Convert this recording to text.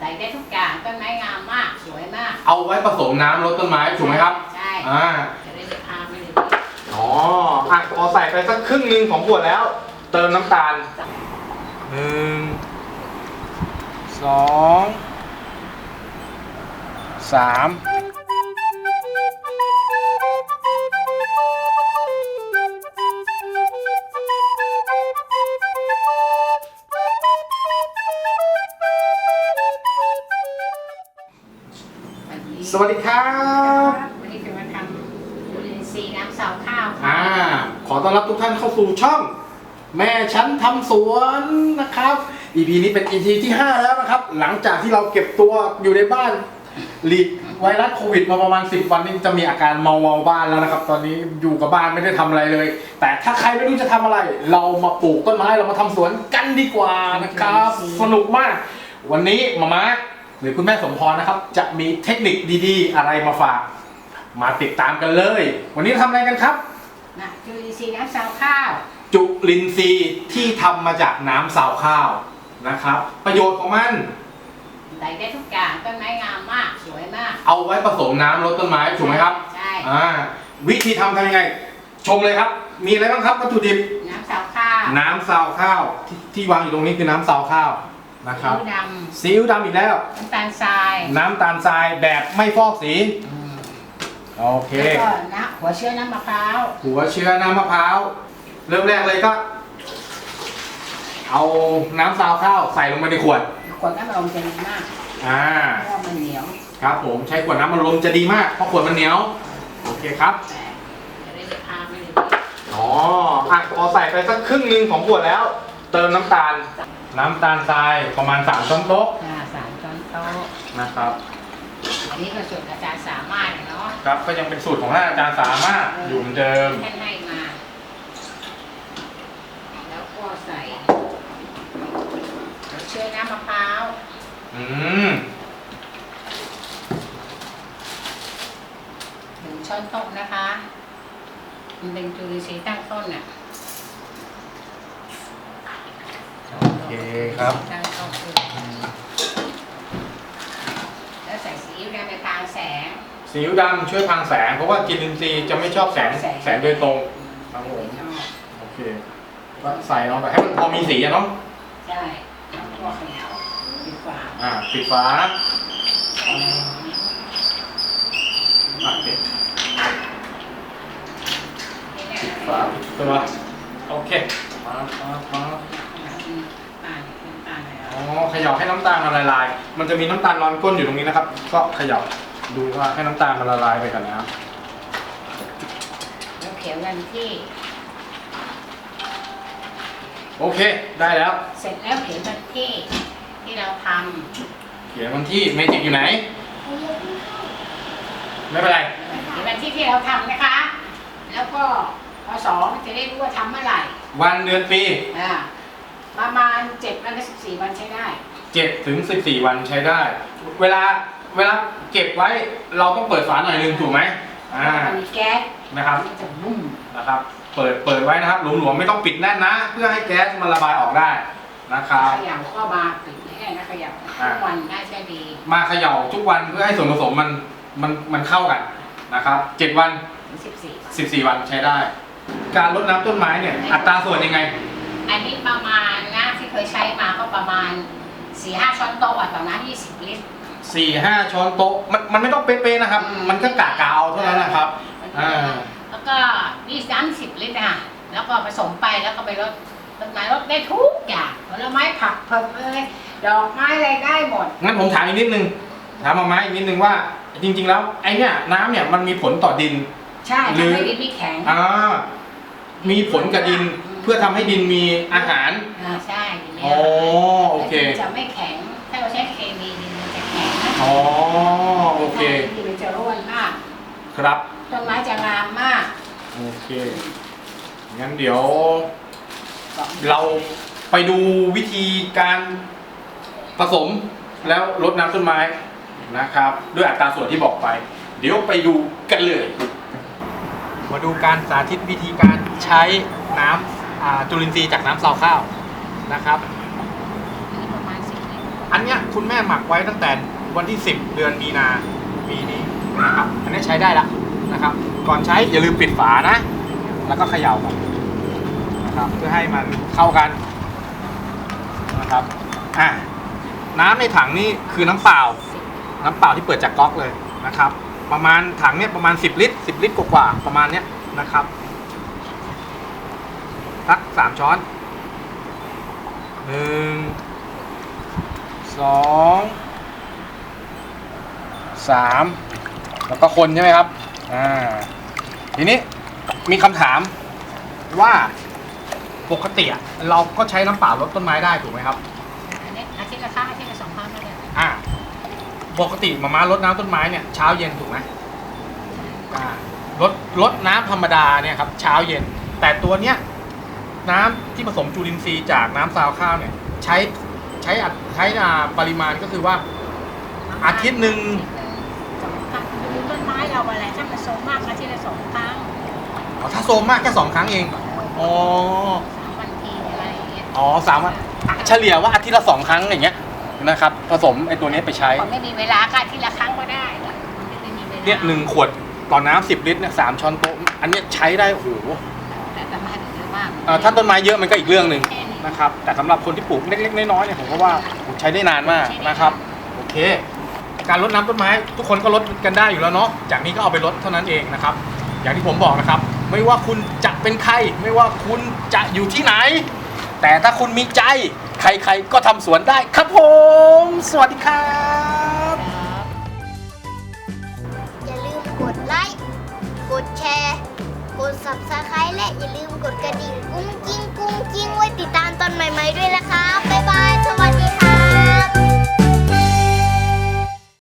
ใส่ได้ทุกอย่างต้นไม้งามมากสวยมากเอาไว้ผสมน้ำรดต้นไม้ถูกไหมครับ ใช่อ่า จะได้ไปพาไปเลยอ๋ออะพอใส่ไปสักครึ่งหนึ่งของขวดแล้ว เติมน้ำตาลหนึ่งสองสาม สวัสดีครับ วันนี้จะมาทำจุลินทรีย์น้ำเสาข้าวอ่า ขอต้อนรับทุกท่านเข้าสู่ช่อง แม่ฉันทำสวนนะครับ EP นี้เป็น EP ที่ 5 แล้วนะครับ หลังจากที่เราเก็บตัวอยู่ในบ้านหลีกไวรัสโควิดมาประมาณ 10 วันนี้จะมีอาการเมาเมาๆบ้านแล้วนะครับ ตอนนี้อยู่กับบ้านไม่ได้ทำอะไรเลย แต่ถ้าใครไม่รู้จะทำอะไร เรามาปลูกต้นไม้เรามาทำสวนกันดีกว่านะครับ สนุกมาก วันนี้มาม่าห รือคุณแม่สมพรนะครับ จะมีเทคนิคดีๆ อะไรมาฝาก มาติดตามกันเลย วันนี้ทำอะไรกันครับ นะจุลินทรีย์น้ำเสาข้าว จุลินทรีย์ที่ทำมาจากน้ำสาวข้าวนะครับ ประโยชน์ของมัน ใส่ได้ทุกอย่างต้นไม้งามมากสวยมากเอาไว้ผสมน้ำรดต้นไม้ถูกไหมครับใช่ อ่าวิธีทำทำยังไง ชมเลยครับ มีอะไรบ้างครับวัตถุดิบ น้ำเสาข้าว น้ำซาวข้าวที่ที่วางอยู่ตรงนี้คือน้ำซาวข้าว นะครับผิวดซีอิ๊วดำอีกแล้วำน้ำตาลทรายน้ำตาลทรายแบบไม่ฟอกสีโอเคแล้วก็น้ำหัวเชื้อน้ำมะพร้าวหัวเชื้อน้ำมะพร้าว เริ่มแรกเลยก็ เอาน้ำซาวข้าวใส่ลงไปในขวด ขวดน้ำลมจะดีมากอ่า เพราะว่ามันเหนียวครับผมใช้ขวดน้ำมันลมจะดีมากเพราะขวดมันเหนียว โอเคครับ แต่จะได้ไปพาไปเลยอ๋ออะพอใส่ไปสักครึ่งหนึ่งของขวดแล้ว เติมน้ำตาล น้ำตาลทรายประมาณ3ช้อนโต๊ะอ่าสามช้อนโต๊ะนะครับ อันนี้ก็สูตรอาจารย์สามารถเนาะครับก็ยังเป็นสูตรของท่านอาจารย์สามารถอยู่เหมือนเดิม ท่านให้มา แล้วก็ใส่หัวเชื้อน้ำมะพร้าวอืมหนึ่งช้อนโต๊ะนะคะมันเป็นจุลินทรีย์ตั้งต้นน่ะ โอเคครับตั้งต้นคือแล้วใส่ซีอิ๊วดำไปทางแสง สีอิ๊วดำช่วยพังแสง เพราะว่ากินอินทรีย์จะไม่ชอบแสงแสงโดยตรง ครับผมชอบโอเคก็ใส่ลงไปให้มันพอมีสีอะเนาะใช่แล้วก็เขย่าดีกว่าอ่าปิดฝาอะโอเคนี่เนี่ยฝาปิดตัวโอเคมามามา เขย่าให้น้ำตาลมันละลาย มันจะมีน้ำตาลนอนก้นอยู่ตรงนี้นะครับ ก็เขย่าดูว่าให้น้ำตาลมันละลายไปก่อนนะครับแล้วเขียวกันที่ โอเค ได้แล้ว เสร็จแล้วเขียนวันที่ที่เราทเขียนวันที่เมจิกอยู่ไหน ไม่เป็นไรำเขียนวันที่ที่เราทำนะคะ แล้วก็พศมันจะได้รู้ว่าทำเมื่อไหร่วันเดือนปี อ่า ประมาณเจ็ดวันถึงสิบสี่วันใช้ได้7ถึง14วันใช้ได้ เวลาเวลาเก็บไว้เราต้องเปิดฝาหน่อยนึงถูกไหมอ่ามันมีแก๊สนะครับมันจะนุ่มนะครับ เปิดเปิดไว้นะครับหลวมๆไม่ต้องปิดแน่นนะ เพื่อให้แก๊สมันระบายออกได้นะครับเขย่าก็มาปิดแห้งนะเขย่าอ่าทุกวันน่าจะดีมาเขย่าทุกวันเพื่อให้ส่วนผสมมันมันมันเข้ากันนะครับ7วัน ถึงสิบสี่วัน14 วันใช้ได้ การรดน้ำต้นไม้เนี่ยอัตราส่วนยังไง อันนี้ประมาณนะที่ เคยใช้มาก็ประมาณสี่ห้าช้อนโต๊ะอะต่อน้ำยี่สิบลิตร4 5ช้อนโต๊ะมันมันไม่ต้องเป๊ะๆนะครับ อืม มันก็กะกะเอาเท่านั้นนะครับอ่าแล้วก็นี่สามสิบลิตรอะแล้วก็ผสมไปแล้วก็ไปรดต้นไม้รดได้ทุกอย่างผลไม้ผักเผือกเลยดอกไม้อะไรได้หมด งั้นผมถามอีกนิดนึงถามมาไม้อีกนิดนึงว่า จริง ๆ แล้วไอ้เนี่ยน้ำเนี่ยมันมีผลต่อดิน ใช่หรือ ทำให้ดินไม่แข็งอ่ามีผลกับดิน เพื่อทำให้ดินมีอาหาร อ่าใช่ดินเนี่อ๋อโอเคดินจะไม่แข็ง ถ้าเราใช้เคมีดินมันจะแข็งนะอ๋อ โอเค ดินมันจะร่วนมาก ครับ ต้นไม้จะงามมากโอเค งั้นเดี๋ยว เราไปดูวิธีการผสมแล้วลดน้ำต้นไม้นะครับ ด้วยอัตราส่วนที่บอกไป เดี๋ยวไปดูกันเลย มาดูการสาธิตวิธีการใช้น้ำอ่า จุลินทรีย์จากน้ำซาวข้าวนะครับ ประมาณสิบลิตรอันเนี้ยคุณแม่หมักไว้ตั้งแต่วันที่ 10 เดือนมีนาปีนี้นะครับอันนี้ใช้ได้ละนะครับ ก่อนใช้อย่าลืมปิดฝานะ แล้วก็เขย่าก่อนนะครับเพื่อให้มันเข้ากันนะครับอ่าน้ำในถังนี่คือน้ำเปล่า น้ำเปล่าที่เปิดจากก๊อกเลยนะครับ ประมาณถังเนี่ยประมาณ 10 ลิตร 10 ลิตรกว่าๆประมาณเนี้ยนะครับ สักสามช้อนหนึ่งสองสามแล้วก็คนใช่ไหมครับอ่าทีนี้มีคำถามว่าปกติอะเราก็ใช้น้ำเปล่ารดต้นไม้ได้ถูกไหมครับ อันนี้อาทิตย์ละครั้งอาทิตย์ละสองครั้งก็ได้อ่าปกติมามารดน้ำต้นไม้เนี่ยเช้าเย็นถูกไหมอ่ารดรดน้ำธรรมดาเนี่ยครับเช้าเย็น แต่ตัวเนี้ย น้ำที่ผสมจุลินทรีย์จากน้ำซาวข้าวเนี่ย ใช้ใช้อัดใช้อ่าปริมาณก็คือว่า อาทิตย์หนึ่ง สองครั้งดูต้นไม้เราอะไรถ้ามันโซมมากอาทิตย์ละสองครั้งอ๋อถ้าโซมมากแค่สองครั้งเอง อ๋อ สามวันทีอะไรอย่างเงี้ยอ๋อสามวันอะเฉลี่ยว่าอาทิตย์ละสองครั้งอย่างเงี้ยนะครับ ผสมไอ้ตัวนี้ไปใช้พอไม่มีเวลาก็อาทิตย์ละครั้งก็ได้ไม่ได้มีเวลาเนี่ยหนึ่งขวดต่อน้ำสิบลิตรเนี่ยสามช้อนโต๊ะ อันเนี้ยใช้ได้โอ้โห แต่ต้นไม้เยอะ มาก เอ่อถ้าต้นไม้เยอะมันก็อีกเรื่องหนึ่งแค่นี้นะครับ แต่สำหรับคนที่ปลูกเล็กๆน้อยๆเนี่ยผมก็ว่าใช้ได้นานมากนะครับ โอเค การรดน้ำต้นไม้ ทุกคนก็รดกันได้อยู่แล้วเนาะ จากนี้ก็เอาไปรดเท่านั้นเองนะครับ อย่างที่ผมบอกนะครับ ไม่ว่าคุณจะเป็นใคร ไม่ว่าคุณจะอยู่ที่ไหน แต่ถ้าคุณมีใจ ใครๆก็ทำสวนได้ครับผม สวัสดีครับ อย่าลืมกดไลค์ กดแชร์ กด subscribe และอย่าลืมกดกระดิ่งกุ้งกิ้งกุ้งกิ้งไว้ติดตามตอนใหม่ๆด้วยนะคะบ๊ายบาย